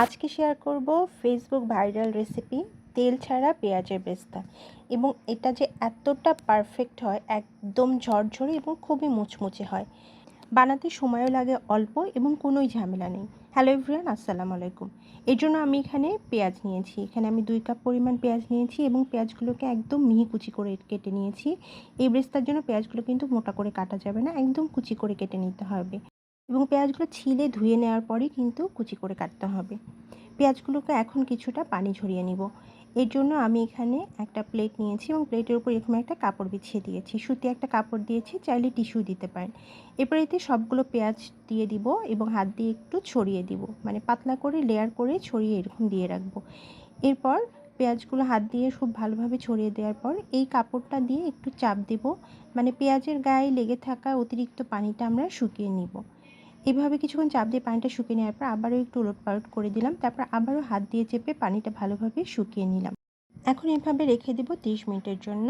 আজকে শেয়ার করব Facebook viral recipe তেল ছাড়া পেঁয়াজের বেস্তা। এবং এটা যে এতটা পারফেক্ট হয়, একদম ঝরঝরে এবং খুবই মুচমুচে হয়। বানাতে সময়ও লাগে অল্প এবং কোনোই ঝামেলা নেই। হ্যালো এভরিয়ান আসসালামু আলাইকুম। এর জন্য আমি এখানে পেঁয়াজ নিয়েছি। এখানে আমি দুই কাপ পরিমাণ পেঁয়াজ নিয়েছি এবং পেঁয়াজগুলোকে একদম মিহি কুচি করে কেটে নিয়েছি। এই ব্রেস্তার জন্য পেঁয়াজগুলো কিন্তু মোটা করে কাটা যাবে না, একদম কুচি করে কেটে নিতে হবে। এবং পেঁয়াজগুলো ছিলে ধুয়ে নেওয়ার পরই কিন্তু কুচি করে কাটতে হবে। পেঁয়াজগুলোকে এখন কিছুটা পানি ঝরিয়ে নিব। এর জন্য আমি এখানে একটা প্লেট নিয়েছি এবং প্লেটের উপর এরকম একটা কাপড় বিছিয়ে দিয়েছি। সুতি একটা কাপড় দিয়েছি, চাইলে টিস্যু দিতে পারেন। এরপর এতে সবগুলো পেঁয়াজ দিয়ে দিব এবং হাত দিয়ে একটু ছড়িয়ে দিব। মানে পাতলা করে লেয়ার করে ছড়িয়ে এরকম দিয়ে রাখব। এরপর পেঁয়াজগুলো হাত দিয়ে খুব ভালোভাবে ছড়িয়ে দেওয়ার পর এই কাপড়টা দিয়ে একটু চাপ দেব। মানে পেঁয়াজের গায়ে লেগে থাকা অতিরিক্ত পানিটা আমরা শুকিয়ে নিব। এভাবে কিছুক্ষণ চাপ দিয়ে পানিটা শুকিয়ে নেওয়ার পর আবারও একটু উলট পালট করে দিলাম। তারপর আবারও হাত দিয়ে চেপে পানিটা ভালোভাবে শুকিয়ে নিলাম। এখন এভাবে রেখে দেব তিরিশ মিনিটের জন্য।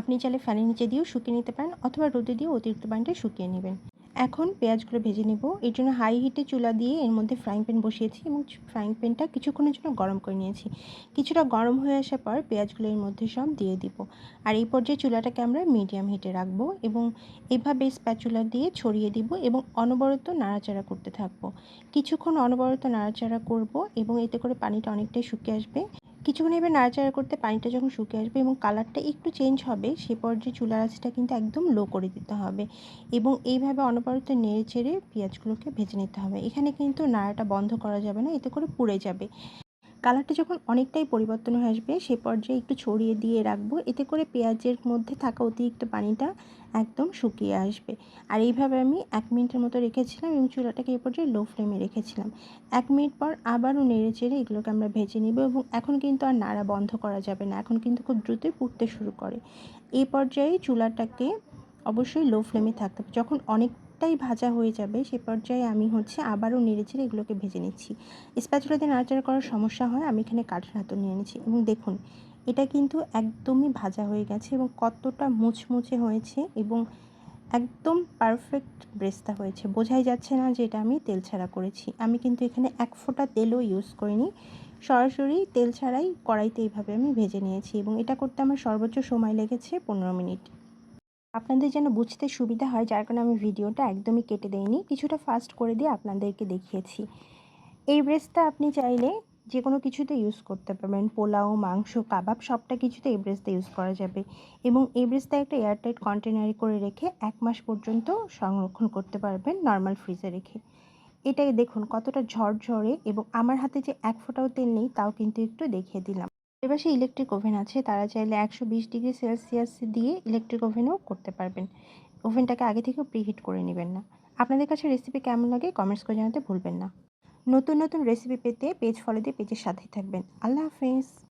আপনি চাইলে ফ্যানের নিচে দিয়েও শুকিয়ে নিতে পারেন অথবা রোদে দিয়েও অতিরিক্ত পানিটা শুকিয়ে নেবেন। এখন পেঁয়াজগুলো ভেজে নেব। এর জন্য হাই হিটে চুলা দিয়ে এর মধ্যে ফ্রাইং প্যান বসিয়েছি এবং ফ্রাইং প্যানটা কিছুক্ষণের জন্য গরম করে নিয়েছি। কিছুটা গরম হয়ে আসার পর পেঁয়াজগুলো এর মধ্যে সব দিয়ে দিব। আর এই পর্যায়ে চুলাটাকে আমরা মিডিয়াম হিটে রাখব এবং এভাবে স্প্যাচুলা দিয়ে ছড়িয়ে দিব এবং অনবরত নাড়াচাড়া করতে থাকব। কিছুক্ষণ অনবরত নাড়াচাড়া করব এবং এতে করে পানিটা অনেকটাই শুকিয়ে আসবে। কিছুক্ষণ এবার নাড়াচাড়া করতে পানিটা যখন শুকিয়ে আসবে এবং কালারটা একটু চেঞ্জ হবে, সে পর্যায়ে চুলার আঁচটা কিন্তু একদম লো করে দিতে হবে এবং এইভাবে অনবরত নেড়ে চেড়ে পেঁয়াজগুলোকে ভেজে নিতে হবে। এখানে কিন্তু নাড়াটা বন্ধ করা যাবে না, এতে করে পুড়ে যাবে। কালারটা যখন অনেকটাই পরিবর্তন হয়ে আসবে, সে পর্যায়ে একটু ছড়িয়ে দিয়ে রাখব। এতে করে পেঁয়াজের মধ্যে থাকা অতিরিক্ত পানিটা একদম শুকিয়ে আসবে। আর এইভাবে আমি এক মিনিটের মতো রেখেছিলাম এবং চুলাটাকে এই পর্যায়ে লো ফ্লেমে রেখেছিলাম। এক মিনিট পর আবারও নেড়ে চেড়ে এগুলোকে আমরা ভেজে নিব এবং এখন কিন্তু আর নাড়া বন্ধ করা যাবে না। এখন কিন্তু খুব দ্রুতই পুড়তে শুরু করে। এই পর্যায়ে চুলাটাকে অবশ্যই লো ফ্লেমে থাকতে হবে। যখন অনেকটাই ভাজা হয়ে যাবে, সে পর্যায়ে আমি হচ্ছে আবারও নেড়ে চেড়ে এগুলোকে ভেজে নিচ্ছি। স্প্যাচুলাতে নাড়াচাড়া করার সমস্যা হয়, আমি এখানে কাঠের হাতও নিয়ে নিচ্ছি। এবং দেখুন, এটা কিন্তু একদমই ভাজা হয়ে গেছে এবং কতটা মুচমুচে হয়েছে এবং একদম পারফেক্ট ব্রেস্তা হয়েছে। বোঝাই যাচ্ছে না যে এটা আমি তেল ছাড়া করেছি। আমি কিন্তু এখানে এক ফোঁটা তেলও ইউজ করিনি। সরাসরি তেল ছাড়াই কড়াইতে এইভাবে আমি ভেজে নিয়েছি এবং এটা করতে আমার সর্বোচ্চ সময় লেগেছে পনেরো মিনিট। আপনাদের যেন বুঝতে সুবিধা হয়, যার কারণে আমি ভিডিওটা একদমই কেটে দেইনি। কিছুটা ফাস্ট করে দিয়ে আপনাদেরকে দেখিয়েছি। এই ব্রেসটা আপনি চাইলে যে কোনো কিছুতে ইউজ করতে পারবেন। পোলাও, মাংস, কাবাব, সবটা কিছুতে এই ব্রেসটা ইউজ করা যাবে। এবং এই ব্রেসটা একটা এয়ারটাইট কন্টেনারে করে রেখে এক মাস পর্যন্ত সংরক্ষণ করতে পারবেন নর্মাল ফ্রিজে রেখে। এটাই দেখুন কতটা ঝরঝরে এবং আমার হাতে যে এক ফোঁটাও তেল নেই, তাও কিন্তু একটু দেখিয়ে দিলাম। সে ইলেকট্রিক ওভেন আছে, তারা চাইলে একশো বিশ ডিগ্রি সেলসিয়াস দিয়ে ইলেকট্রিক ওভেনও করতে পারবেন। ওভেনটাকে আগে থেকেও প্রিহিট করে নেবেন না। আপনাদের কাছে রেসিপি কেমন লাগে কমেন্টস করে জানাতে ভুলবেন না। নতুন নতুন রেসিপি পেতে পেজ ফলো দিয়ে পেজের সাথেই থাকবেন। আল্লাহ হাফেজ।